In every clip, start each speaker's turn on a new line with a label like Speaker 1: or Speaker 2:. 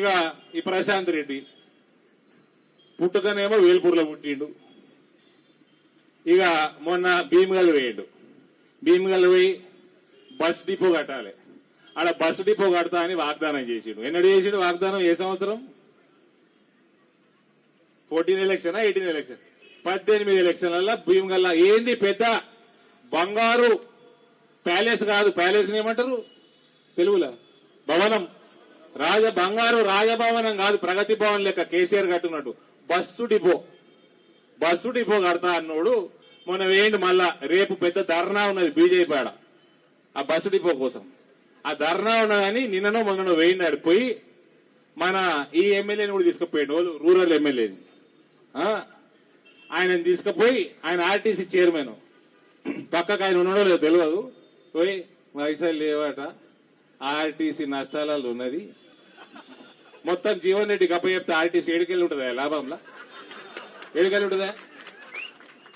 Speaker 1: ఇక ఈ ప్రశాంత్ రెడ్డి. పుట్టుకనేమో వేల్పూర్లో పుట్టిండు. ఇక మొన్న భీమగల్ వేయండు. భీమగల్ పోయి బస్ డిపో కట్టాలి. ఆడ బస్ డిపో కడతా అని వాగ్దానం చేసిండు. ఎన్నడు చేసిండు వాగ్దానం? ఏ సంవత్సరం? Fourteen election eighteen election? పద్దెనిమిది ఎలక్షన్లలో భీమగల్లా ఏంది పెద్ద బంగారు ప్యాలెస్ కాదు. ప్యాలెస్ ఏమంటారు? తెలుగులో? భవనం. రాజ బంగారు రాజభవనం కాదు ప్రగతి భవన్ లెక్క కేసీఆర్ కట్టుకున్నట్టు బస్సు డిపో. బస్సు డిపో కడతా అన్నోడు. మొన్న వేయండి మళ్ళా రేపు పెద్ద ధర్నా ఉన్నది బీజేపీ ఆడ. ఆ బస్సు డిపో కోసం. ఆ ధర్నా ఉన్నదని నిన్ననో మొన్ననో వేయండి ఆడిపోయి మన ఈ ఎమ్మెల్యేని కూడా తీసుకుపోయాడు. వాళ్ళు రూరల్ ఎమ్మెల్యేని ఆ, ఆయనని తీసుకుపోయి ఆయన ఆర్టీసీ చైర్మన్. పక్కకు ఆయన ఉన్నాడో లేదో తెలియదు పోయి పైసలు లేవట. ఆర్టీసీ నష్టాలలో ఉన్నది. మొత్తం జీవన్ రెడ్డి అప్ప చెప్తే ఆర్టీసీ ఏడుకెళ్ళి ఉంటుందా? లాభంలా? ఏడుకెళ్ళి ఉంటుందా?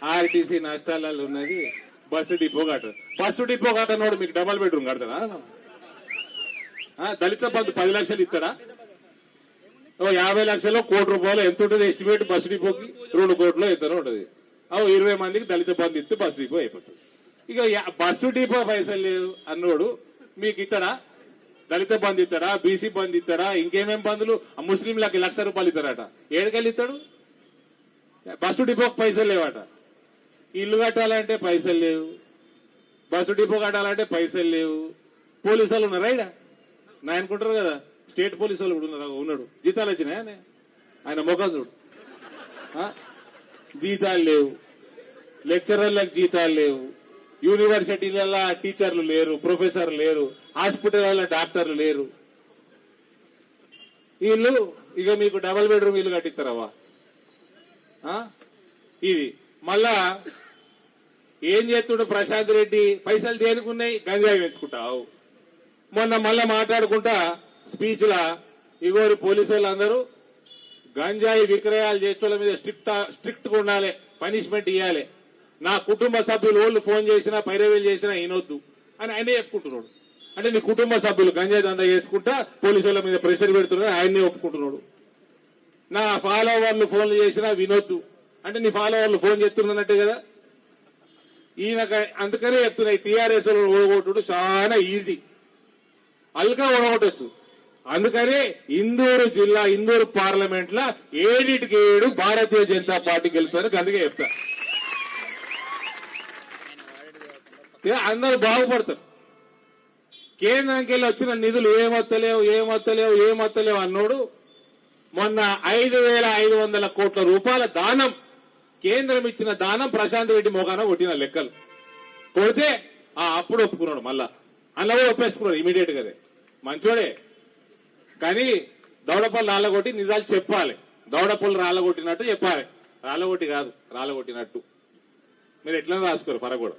Speaker 1: ఆర్టీసీ నష్టాలలో ఉన్నది. బస్సు డిపో కట్ట. బస్సు డిపో కట్టనోడు మీకు డబల్ బెడ్రూమ్ కడతాడా? ఆ, దళిత బంధు పది లక్షలు ఇస్తాడా? ఓ యాభై లక్షలు కోటి రూపాయలు ఎంత ఉంటుంది ఎస్టిమేట్ బస్సు డిపోకి? రెండు కోట్లు ఇద్దరు ఉంటుంది? ఓ ఇరవై మందికి దళిత బంధు ఇస్తే బస్సు డిపో అయిపోతుంది. ఇక బస్సు డిపో పైసలు లేవు అన్నోడు మీకు ఇస్తాడా? దళిత బంధు ఇస్తారా బీసీ బంధు ఇస్తారా ఇంకేమేం బంధులు ఆ ముస్లింలకి లక్ష రూపాయలు ఇస్తారట. ఏడుకెళ్ళి ఇస్తాడు? బస్సు డిపోకి పైసలు లేవట. ఇల్లు కట్టాలంటే పైసలు లేవు. బస్సు డిపో కట్టాలంటే పైసలు లేవు. పోలీసు వాళ్ళు ఉన్నారా ఈడ? నా అనుకుంటారు కదా స్టేట్ పోలీసు వాళ్ళు కూడా ఉన్నారు? ఉన్నాడు. జీతాలు వచ్చినాయా ఆయన? ఆయన ముఖం చూడు. జీతాలు లేవు. లెక్చరర్లకు జీతాలు లేవు. యూనివర్సిటీలలో టీచర్లు లేరు ప్రొఫెసర్లు లేరు హాస్పిటల్లో డాక్టర్లు లేరు. వీళ్ళు ఇక మీకు డబల్ బెడ్రూమ్ ఇల్లు కట్టిస్తారవా ఇది. మళ్ళా ఏం చేస్తుండు ప్రశాంత్ రెడ్డి? పైసలు దేనికున్నాయి? గంజాయి పెంచుకుంటావు మొన్న మళ్ళా మాట్లాడుకుంటా స్పీచ్ లా ఇగోరు పోలీసు వాళ్ళందరూ గంజాయి విక్రయాలు చేసే మీద స్ట్రిక్ట్ స్ట్రిక్ట్గా ఉండాలి పనిష్మెంట్ ఇవ్వాలి నా కుటుంబ సభ్యులు వాళ్ళు ఫోన్ చేసినా పైరవేలు చేసినా వినొద్దు అని ఆయనే చెప్పుకుంటున్నాడు. అంటే నీ కుటుంబ సభ్యులు గంజాయి దందా చేసుకుంటా పోలీసు వాళ్ళ మీద ప్రెషర్ పెడుతున్నారు ఆయన్నే ఒప్పుకుంటున్నాడు. నా ఫాలోవర్లు ఫోన్లు చేసినా వినొద్దు. అంటే నీ ఫాలోవర్లు ఫోన్ చేస్తున్నట్టే కదా? ఈయన అందుకనే చెప్తున్నాయి టీఆర్ఎస్ ఓడగొట్టుడు చాలా ఈజీ. అల్గా ఓడగొట్టచ్చు. అందుకనే ఇందూరు జిల్లా ఇందూరు పార్లమెంట్లో ఏడిటికి ఏడు భారతీయ జనతా పార్టీకి వెళ్తారు అందుకే చెప్తా ఇక అందరూ బాగుపడతారు. కేంద్రానికి వెళ్ళి వచ్చిన నిధులు ఏమొత్తలేవు ఏమొత్తలేవు ఏమొత్తలేవు అన్నోడు మొన్న ఐదు వేల ఐదు వందల కోట్ల రూపాయల దానం కేంద్రం ఇచ్చిన దానం ప్రశాంత్ రెడ్డి మోగాన కొట్టిన లెక్కలు. కొడితే ఆ అప్పుడు ఒప్పుకున్నాడు మళ్ళా. అలా ఒప్పేసుకున్నాడు ఇమీడియట్ గానే. మంచోడే. కానీ దౌడపల్లి రాళ్ళగొట్టి నిజాలు చెప్పాలి. దౌడపల్లి రాళ్ళగొట్టినట్టు చెప్పాలి. రాళ్ళగొట్టి కాదు రాళ్ళగొట్టినట్టు. మీరు ఎట్లా రాసుకోరు పరగూడ.